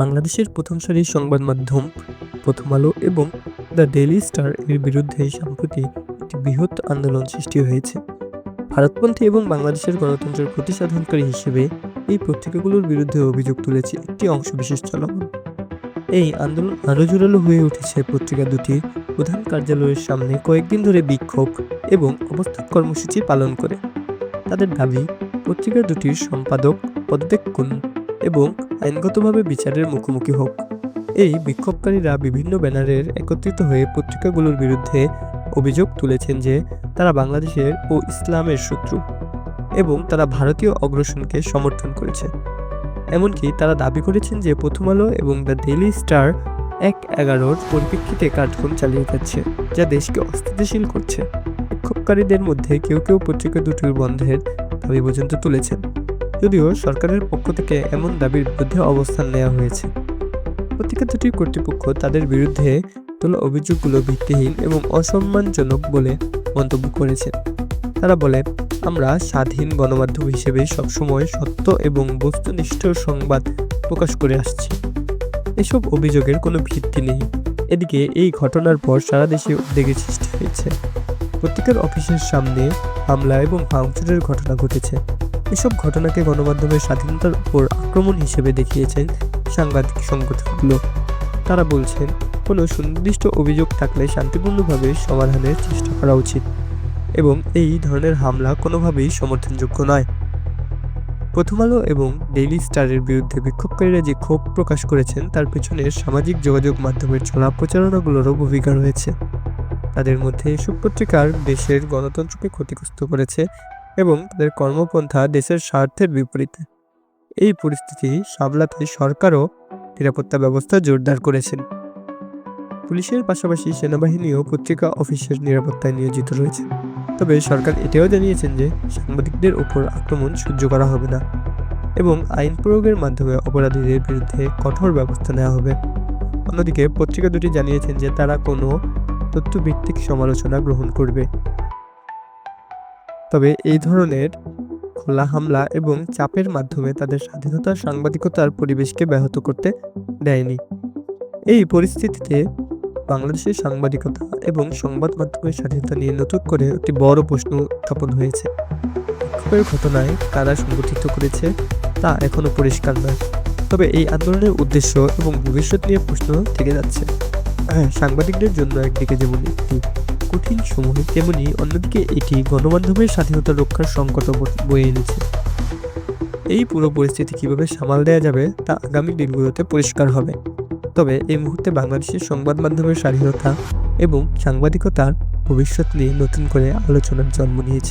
বাংলাদেশের প্রথম সারির সংবাদ মাধ্যম, প্রথম আলো এবং দ্য ডেইলি স্টার এর বিরুদ্ধে সম্প্রতি একটি বৃহৎ আন্দোলন সৃষ্টি হয়েছে। ভারতপন্থী এবং বাংলাদেশের গণতন্ত্রের প্রতিসাধনকারী হিসেবে এই পত্রিকাগুলোর বিরুদ্ধে অভিযোগ তুলেছে একটি অংশবিশেষ চলমান। এই আন্দোলন আরও জোরালো হয়ে উঠেছে পত্রিকা দুটির প্রধান কার্যালয়ের সামনে কয়েকদিন ধরে বিক্ষোভ এবং অবস্থান কর্মসূচি পালন করে। তাদের দাবি, পত্রিকা দুটির সম্পাদক পদত্যাগ এবং আইনগতভাবে বিচারের মুখোমুখি হোক। এই বিক্ষোভকারীরা বিভিন্ন ব্যানারের একত্রিত হয়ে পত্রিকাগুলোর বিরুদ্ধে অভিযোগ তুলেছেন যে তারা বাংলাদেশের ও ইসলামের শত্রু এবং তারা ভারতীয় অগ্রসরণকে সমর্থন করেছে। এমনকি তারা দাবি করেছেন যে প্রথম আলো এবং দ্য ডেইলি স্টার এক এগারোর পরিপ্রেক্ষিতে কার্যক্রম চালিয়ে যাচ্ছে, যা দেশকে অস্থিতিশীল করছে। বিক্ষোভকারীদের মধ্যে কেউ কেউ পত্রিকা দুটির বন্ধের দাবি পর্যন্ত তুলেছেন। যদিও সরকারের পক্ষ থেকে এমন দাবির বিরুদ্ধে অবস্থান নেওয়া হয়েছে। পত্রিকা দুটির কর্তৃপক্ষ তাদের বিরুদ্ধে তোলা অভিযোগগুলো ভিত্তিহীন এবং অসম্মানজনক বলে মন্তব্য করেছে। তারা বলে, আমরা স্বাধীন গণমাধ্যম হিসেবে সবসময় সত্য এবং বস্তুনিষ্ঠ সংবাদ প্রকাশ করে আসছি। এসব অভিযোগের কোনো ভিত্তি নেই। এদিকে এই ঘটনার পর সারা দেশে উদ্বেগের সৃষ্টি হয়েছে। পত্রিকার অফিসের সামনে হামলা এবং ভাঙচুরের ঘটনা ঘটেছে। এসব ঘটনাকে গণমাধ্যমের স্বাধীনতার উপর আক্রমণ হিসেবে দেখিয়েছেন সাংবাদিক সংগঠনগুলো। তারা বলছেন, কোনো সুনির্দিষ্ট অভিযোগ থাকলে শান্তিপূর্ণভাবে সমাধানের চেষ্টা করা উচিত এবং এই ধরনের হামলা কোনোভাবেই সমর্থনযোগ্য নয়। প্রথম আলো এবং ডেইলি স্টারের বিরুদ্ধে বিক্ষোভকারীরা যে ক্ষোভ প্রকাশ করেছেন, তার পেছনে সামাজিক যোগাযোগ মাধ্যমের চলা প্রচারণাগুলোরও ভূমিকা রয়েছে। তাদের মধ্যে এসব পত্রিকার দেশের গণতন্ত্রকে ক্ষতিগ্রস্ত করেছে এবং তাদের কর্মপন্থা দেশের স্বার্থের বিপরীতে। এই পরিস্থিতি সামলাতে সরকারও নিরাপত্তা ব্যবস্থা জোরদার করেছেন। পুলিশের পাশাপাশি সেনাবাহিনীও পত্রিকা অফিসের নিরাপত্তায় নিয়োজিত রয়েছে। তবে সরকার এটাও জানিয়েছেন যে সাংবাদিকদের ওপর আক্রমণ সহ্য করা হবে না এবং আইন প্রয়োগের মাধ্যমে অপরাধীদের বিরুদ্ধে কঠোর ব্যবস্থা নেওয়া হবে। অন্যদিকে পত্রিকা দুটি জানিয়েছেন যে তারা কোনো তথ্যভিত্তিক সমালোচনা গ্রহণ করবে। তবে এই ধরনের খোলা হামলা এবং চাপের মাধ্যমে তাদের স্বাধীনতা সাংবাদিকতার পরিবেশকে ব্যাহত করতে দেয়নি। এই পরিস্থিতিতে বাংলাদেশের সাংবাদিকতা এবং সংবাদ মাধ্যমের স্বাধীনতা নিয়ে নতুন করে একটি বড় প্রশ্ন উত্থাপন হয়েছে। বিক্ষোভের ঘটনায় কারা সংগঠিত করেছে তা এখনও পরিষ্কার নয়, তবে এই আন্দোলনের উদ্দেশ্য এবং ভবিষ্যৎ নিয়ে প্রশ্ন থেকে যাচ্ছে। হ্যাঁ সাংবাদিকদের জন্য একদিকে যেমন একটি কঠিন সময় তেমনি অন্যদিকে এটি গণমাধ্যমের স্বাধীনতা রক্ষার সংকট বয়ে এনেছে। এই পুরো পরিস্থিতি কীভাবে সামাল দেওয়া যাবে তা আগামী দিনগুলোতে পরিষ্কার হবে। তবে এই মুহূর্তে বাংলাদেশের সংবাদ মাধ্যমের স্বাধীনতা এবং সাংবাদিকতার ভবিষ্যৎ নিয়ে নতুন করে আলোচনার জন্ম নিয়েছে।